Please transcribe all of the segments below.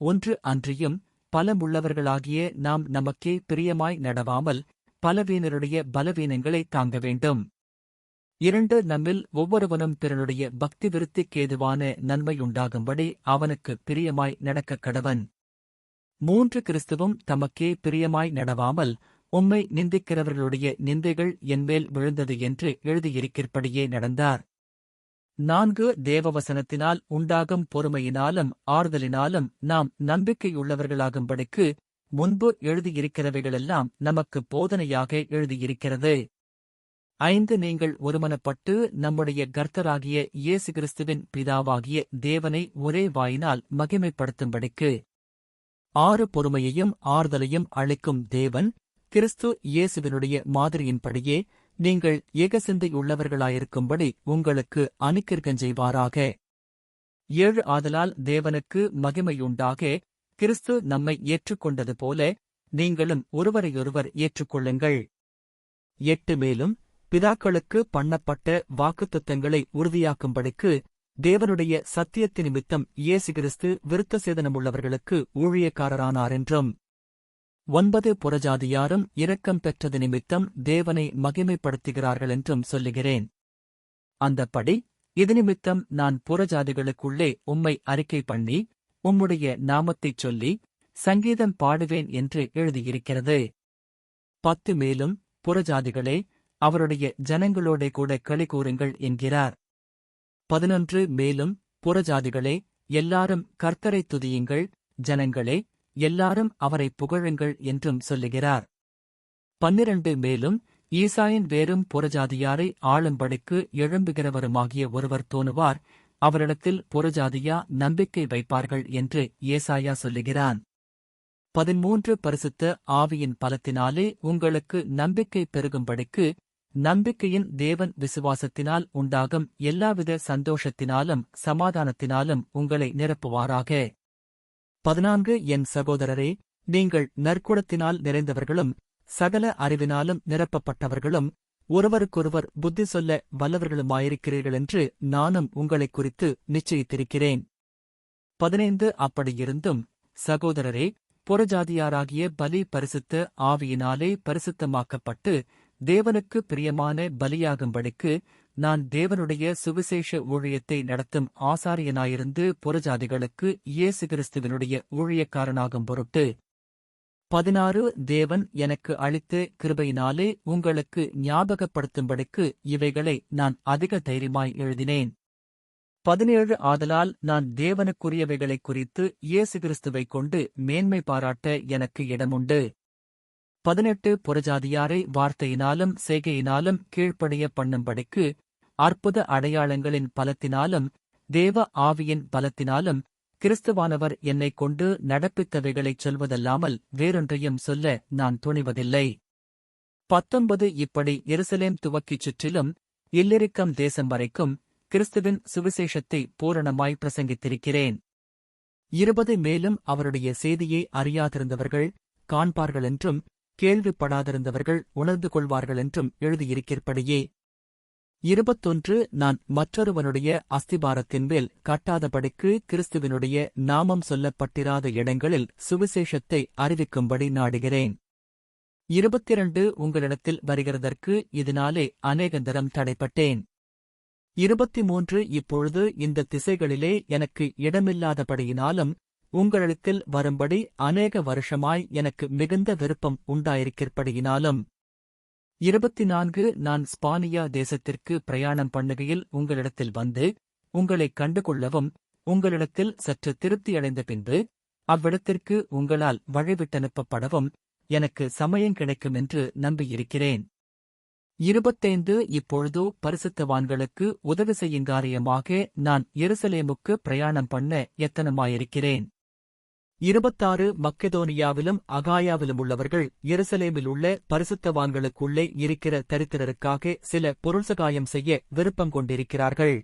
ஒன்று அன்றியும் பலமுள்ளவர்களாகிய நாம் நமக்கே பிரியமாய் நடவாமல் பலவீனருடைய பலவீனங்களை தாங்க வேண்டும். இரண்டு நம்மில் ஒவ்வொருவனும் பிறனுடைய பக்தி விருத்திக்கேதுவான நன்மை நன்மையுண்டாகும்படி அவனுக்கு பிரியமாய் நடக்கக் கடவன். மூன்று கிறிஸ்துவும் தமக்கே பிரியமாய் நடவாமல் உம்மை நிந்திக்கிறவர்களுடைய நிந்தைகள் என்மேல் விழுந்தது என்று எழுதியிருக்கிறபடியே நடந்தார். நான்கு தேவவசனத்தினால் உண்டாகும் பொறுமையினாலும் ஆறுதலினாலும் நாம் நம்பிக்கையுள்ளவர்களாகும்படிக்கு முன்பு எழுதியிருக்கிறவைகளெல்லாம் நமக்கு போதனையாக எழுதியிருக்கிறது. ஐந்து நீங்கள் ஒருமனப்பட்டு நம்முடைய கர்த்தராகிய இயேசு கிறிஸ்துவின் பிதாவாகிய தேவனை ஒரே வாயினால் மகிமைப்படுத்தும்படிக்கு ஆறு பொறுமையையும் ஆறுதலையும் அளிக்கும் தேவன் கிறிஸ்து இயேசுவினுடைய மாதிரியின்படியே நீங்கள் ஏகசிந்தையுள்ளவர்களாயிருக்கும்படி உங்களுக்கு அனுக்கிற்கஞ்செய்வாராக ஏழு ஆதலால் தேவனுக்கு மகிமையுண்டாக கிறிஸ்து நம்மை ஏற்றுக்கொண்டது போல நீங்களும் ஒருவரையொருவர் ஏற்றுக்கொள்ளுங்கள். எட்டு மேலும் பிதாக்களுக்கு பண்ணப்பட்ட வாக்குத்தத்தங்களை உறுதியாக்கும்படிக்கு தேவனுடைய சத்தியத்தின் நிமித்தம் இயேசு கிறிஸ்து விருத்த சேதனமுள்ளவர்களுக்கு ஊழியக்காரரானார் என்றும் ஒன்பது புறஜாதியாரும் இரக்கம் பெற்றது நிமித்தம் தேவனை மகிமைப்படுத்துகிறார்கள் என்றும் சொல்லுகிறேன். அந்தப்படி இது நிமித்தம் நான் புறஜாதிகளுக்குள்ளே உம்மை அறிக்கை பண்ணி உம்முடைய நாமத்தைச் சொல்லி சங்கீதம் பாடுவேன் என்று எழுதியிருக்கிறது. பத்து மேலும் புறஜாதிகளே அவருடைய ஜனங்களோடே கூட களி கூறுங்கள் என்கிறார். பதினொன்று மேலும் புறஜாதிகளே எல்லாரும் கர்த்தரை துதியுங்கள் ஜனங்களே எல்லாரும் அவரை புகழுங்கள் என்றும் சொல்லுகிறார். பன்னிரண்டு மேலும் ஈசாயின் வேறும் புறஜாதியாரை ஆளும்படிக்கு எழும்புகிறவருமாகிய ஒருவர் தோணுவார் அவரிடத்தில் புறஜாதியா நம்பிக்கை வைப்பார்கள் என்று ஏசாயா சொல்லுகிறான். பதிமூன்று பரிசுத்த ஆவியின் பலத்தினாலே உங்களுக்கு நம்பிக்கை பெருகும்படிக்கு நம்பிக்கையின் தேவன் விசுவாசத்தினால் உண்டாகும் எல்லாவித சந்தோஷத்தினாலும் சமாதானத்தினாலும் உங்களை நிரப்புவாராக. பதினான்கு என் சகோதரரே நீங்கள் நற்குணத்தினால் நிறைந்தவர்களும் சகல அறிவினாலும் நிரப்பப்பட்டவர்களும் ஒருவருக்கொருவர் புத்தி சொல்ல வல்லவர்களுமாயிருக்கிறீர்கள் என்று நானும் உங்களைக் குறித்து நிச்சயித்திருக்கிறேன். பதினைந்து அப்படியிருந்தும் சகோதரரே புறஜாதியாராகிய பலி பரிசுத்த ஆவியினாலே பரிசுத்தமாக்கப்பட்டு தேவனுக்கு பிரியமான பலியாகும்படிக்கு நான் தேவனுடைய சுவிசேஷ ஊழியத்தை நடத்தும் ஆசாரியனாயிருந்து புறஜாதிகளுக்கு இயேசு கிறிஸ்துவனுடைய ஊழியக்காரனாகும் பொருட்டு. பதினாறு தேவன் எனக்கு அளித்த கிருபையினாலே உங்களுக்கு ஞாபகப்படுத்தும்படிக்கு இவைகளை நான் அதிக தைரியமாய் எழுதினேன். பதினேழு ஆதலால் நான் தேவனுக்குரியவைகளைக் குறித்து இயேசு கிறிஸ்துவைக் கொண்டு மேன்மை பாராட்ட எனக்கு இடமுண்டு. பதினெட்டு புறஜாதியாரை வார்த்தையினாலும் செய்கையினாலும் கீழ்ப்படிய பண்ணும்படிக்கு அற்புத அடையாளங்களின் பலத்தினாலும் தேவ ஆவியின் பலத்தினாலும் கிறிஸ்துவானவர் என்னைக் கொண்டு நடப்பித்தவைகளைச் சொல்வதல்லாமல் வேறொன்றையும் சொல்ல நான் துணிவதில்லை. பத்தொன்பது இப்படி எருசலேம் துவக்கிச் சுற்றிலும் இல்லிருக்கம் தேசம் வரைக்கும் கிறிஸ்துவின் சுவிசேஷத்தை பூரணமாய் பிரசங்கித்திருக்கிறேன். இருபது மேலும் அவருடைய செய்தியை அறியாதிருந்தவர்கள் காண்பார்கள் என்றும் கேள்விப்படாதிருந்தவர்கள் உணர்ந்து கொள்வார்கள் என்றும் எழுதியிருக்கிறபடியே இருபத்தொன்று நான் மற்றொருவனுடைய அஸ்திபாரத்தின் மேல் கட்டாதபடிக்கு கிறிஸ்துவினுடைய நாமம் சொல்லப்பட்டிராத இடங்களில் சுவிசேஷத்தை அறிவிக்கும்படி நாடுகிறேன். இருபத்திரண்டு உங்களிடத்தில் வருகிறதற்கு இதனாலே அநேகந்தரம் தடைப்பட்டேன். இருபத்தி மூன்று இப்பொழுது இந்த திசைகளிலே எனக்கு இடமில்லாதபடியினாலும் உங்களிடத்தில் வரும்படி அநேக வருஷமாய் எனக்கு மிகுந்த விருப்பம் உண்டாயிருக்கிறபடியினாலும் இருபத்தி நான்கு நான் ஸ்பானியா தேசத்திற்கு பிரயாணம் பண்ணுகையில் உங்களிடத்தில் வந்து உங்களைக் கண்டுகொள்ளவும் உங்களிடத்தில் சற்று திருப்தியடைந்த பின்பு அவ்விடத்திற்கு உங்களால் வழிவிட்டனுப்பப்படவும் எனக்கு சமயம் கிடைக்கும் என்று நம்பியிருக்கிறேன். இருபத்தைந்து இப்பொழுதோ பரிசுத்தவான்களுக்கு உதவி செய்யும் காரியமாக நான் எருசலேமுக்கு பிரயாணம் பண்ண எத்தனமாயிருக்கிறேன்? இருபத்தாறு மக்கெதோனியாவிலும் அகாயாவிலும் உள்ளவர்கள் எருசலேமில் உள்ள பரிசுத்தவான்களுக்குள்ளே இருக்கிற தரித்திரருக்காக சில பொருள்சகாயம் செய்ய விருப்பம் கொண்டிருக்கிறார்கள்.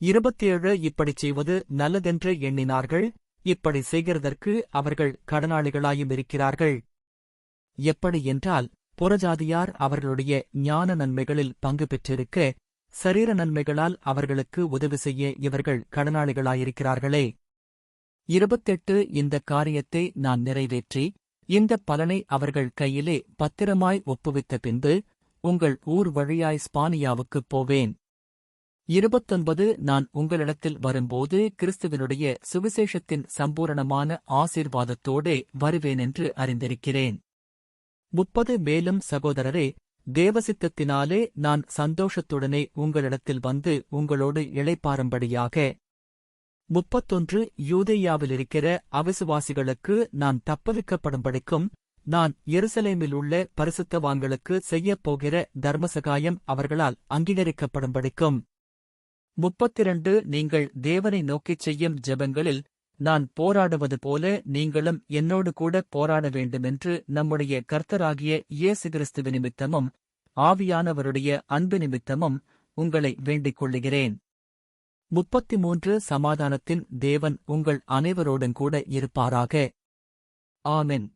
இருபத்தேழு இப்படிச் செய்வது நல்லதென்று எண்ணினார்கள். இப்படி செய்கிறதற்கு அவர்கள் கடனாளிகளாயும் இருக்கிறார்கள். எப்படி என்றால் புறஜாதியார் அவர்களுடைய ஞான நன்மைகளில் பங்கு பெற்றிருக்க சரீர நன்மைகளால் அவர்களுக்கு உதவி செய்ய இவர்கள் கடனாளிகளாயிருக்கிறார்களே. இருபத்தெட்டு இந்த காரியத்தை நான் நிறைவேற்றி இந்த பலனை அவர்கள் கையிலே பத்திரமாய் ஒப்புவித்த பின்பு உங்கள் ஊர் வழியாய் ஸ்பானியாவுக்குப் போவேன். இருபத்தொன்பது நான் உங்களிடத்தில் வரும்போது கிறிஸ்துவனுடைய சுவிசேஷத்தின் சம்பூரணமான ஆசீர்வாதத்தோடே வருவேன் என்று அறிந்திருக்கிறேன். முப்பது மேலும் சகோதரரே தேவசித்தத்தினாலே நான் சந்தோஷத்துடனே உங்களிடத்தில் வந்து உங்களோடு இழைப்பாரும்படியாக முப்பத்தொன்று யூதேயாவிலிருக்கிற அவிசுவாசிகளுக்கு நான் தப்பவிக்கப்படும்படிக்கும் நான் எருசலேமில் உள்ள பரிசுத்தவான்களுக்கு செய்யப் போகிற தர்மசகாயம் அவர்களால் அங்கீகரிக்கப்படும்படிக்கும். முப்பத்திரண்டு நீங்கள் தேவனை நோக்கிச் செய்யும் ஜெபங்களில் நான் போராடுவது போல நீங்களும் என்னோடு கூட போராட வேண்டுமென்று நம்முடைய கர்த்தராகிய இயேசு கிறிஸ்துவ நிமித்தமும் ஆவியானவருடைய அன்பு நிமித்தமும் உங்களை வேண்டிக் கொள்ளுகிறேன். முப்பத்தி மூன்று சமாதானத்தின் தேவன் உங்கள் அனைவரோடும் கூட இருப்பாராக. ஆமென்.